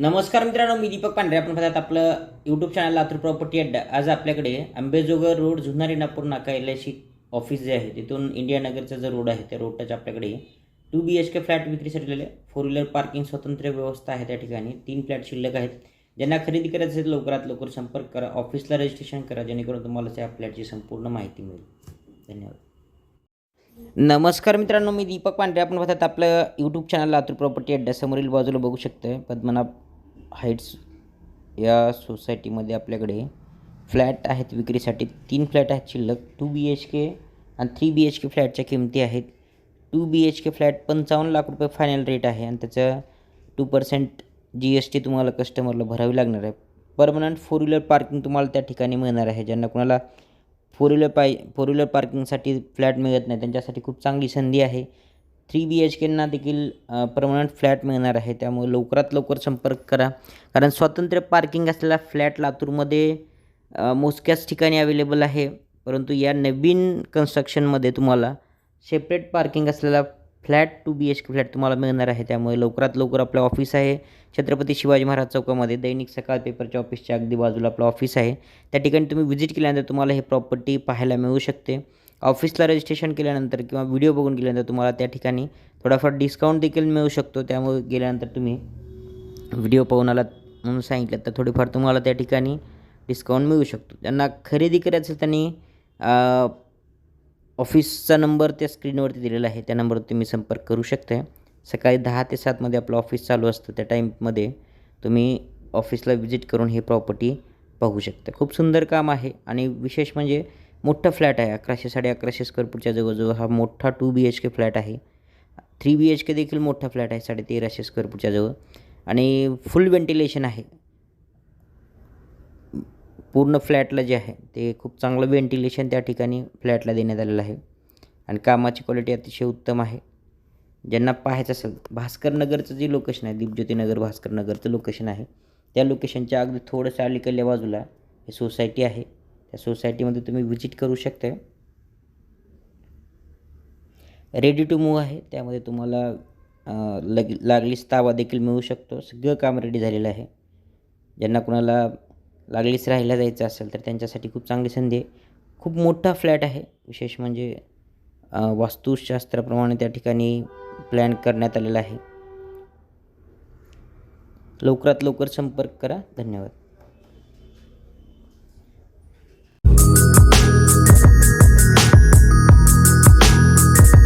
नमस्कार मित्रांनो मी दीपक पांढरे. आपण पाहतात आपलं YouTube channel Latur property Adda. आज आपल्याकडे आंबेजोगर रोड जुन्नर नागपूर नाका एल आय सी ऑफिस जे आहे तिथून इंडिया नगरचा जो रोड आहे त्या रोडच्या आपल्याकडे two B H K flat विक्रीसाठी दिलेले फोर व्हीलर पार्किंग स्वतंत्र व्यवस्था आहे त्या ठिकाणी. तीन फ्लॅट शिल्लक आहेत. ज्यांना खरेदी करायचं असेल लवकरात लवकर संपर्क करा. ऑफिसला रजिस्ट्रेशन करा जेणेकरून तुम्हाला त्या फ्लॅटची संपूर्ण माहिती मिळेल. धन्यवाद. नमस्कार मित्रांनो मी दीपक पांढरे. आपण पाहतात आपलं यूट्यूब चॅनल लातूर प्रॉपर्टी अड्ड्यासमोरील बाजूला बघू शकतो पद्मनाभ हाईट्स या सोसायटीमध्ये आपल्याकडे फ्लॅट आहेत विक्रीसाठी. तीन फ्लॅट आहेत शिल्लक टू बी एच के आणि थ्री बी एच के फ्लॅटच्या किमती आहेत. Two B H K flat पंचावन्न लाख रुपये फायनल रेट आहे आणि त्याचं two percent G S T तुम्हाला कस्टमरला भरावी लागणार आहे. परमनंट फोर व्हीलर पार्किंग तुम्हाला त्या ठिकाणी मिळणार आहे. ज्यांना कोणाला फोर व्हीलर पाय फोर व्हीलर पार्किंगसाठी फ्लॅट मिळत नाही त्यांच्यासाठी खूप चांगली संधी आहे. थ्री बी एच केंना देखील परमनंट फ्लॅट मिळणार आहे. त्यामुळे लवकरात लवकर संपर्क करा. कारण स्वातंत्र्य पार्किंग असलेला फ्लॅट लातूरमध्ये मोजक्याच ठिकाणी अवेलेबल आहे. परंतु या नवीन कन्स्ट्रक्शनमध्ये तुम्हाला सेपरेट पार्किंग असलेला flat two B H K flat तुम्हाला मिळणार आहे. त्यामुळे लवकरात लवकर आपलं ऑफिस आहे. छत्रपती शिवाजी महाराज चौकामध्ये दैनिक सकाळ पेपरच्या ऑफिसच्या अगदी बाजूला आपलं ऑफिस आहे. त्या ठिकाणी तुम्ही व्हिजिट केल्यानंतर तुम्हाला हे प्रॉपर्टी पाहायला मिळू शकते. ऑफिसला रजिस्ट्रेशन केल्यानंतर किंवा व्हिडिओ बघून गेल्यानंतर तुम्हाला त्या ठिकाणी थोडाफार डिस्काउंट देखील मिळू शकतो. त्यामुळे गेल्यानंतर तुम्ही व्हिडिओ पाहून आलात म्हणून सांगितलं. तर थोडीफार तुम्हाला त्या ठिकाणी डिस्काउंट मिळू शकतो. त्यांना खरेदी करायचं असेल त्यांनी ऑफिसचा नंबर त्या स्क्रीनवरती दिलेला आहे. त्या नंबरवर तुम्ही संपर्क करू शकता सकाळी दहा ते सातमध्ये आपलं ऑफिस चालू असतं. त्या टाईममध्ये तुम्ही ऑफिसला व्हिजिट करून हे प्रॉपर्टी पाहू शकता. खूप सुंदर काम आहे. आणि विशेष म्हणजे मोठा फ्लॅट आहे अकराशे साडे अकराशे स्क्वेअर फूटच्या जवळजवळ हा मोठा two B H K flat आहे. थ्री बी एच के देखील मोठा फ्लॅट आहे साडे तेराशे स्क्वेअर फूटच्या जवळ. आणि फुल व्हेंटिलेशन आहे. पूर्ण फ्लॅटला जे आहे ते खूप चांगलं व्हेंटिलेशन त्या ठिकाणी फ्लॅटला देण्यात आलेलं आहे. आणि कामाची क्वालिटी अतिशय उत्तम आहे. ज्यांना पाहायचं असेल भास्कर नगरचं जे लोकेशन आहे दीपज्योतीनगर भास्कर नगरचं लोकेशन आहे त्या लोकेशनच्या अगदी थोडंसं अलीकडल्या बाजूला हे सोसायटी आहे. त्या सोसायटीमध्ये तुम्ही व्हिजिट करू शकता. रेडी टू मूव आहे. त्यामध्ये तुम्हाला लग लागलीच ताबा देखील मिळू शकतो. सगळं काम रेडी झालेलं आहे. ज्यांना कुणाला लागलीच राहायला जायचं असेल तर त्यांच्यासाठी खूप चांगली संधी आहे. खूप मोठा फ्लॅट आहे. विशेष म्हणजे वास्तुशास्त्राप्रमाणे त्या ठिकाणी प्लॅन करण्यात आलेला आहे. लवकरात लवकर संपर्क करा. धन्यवाद.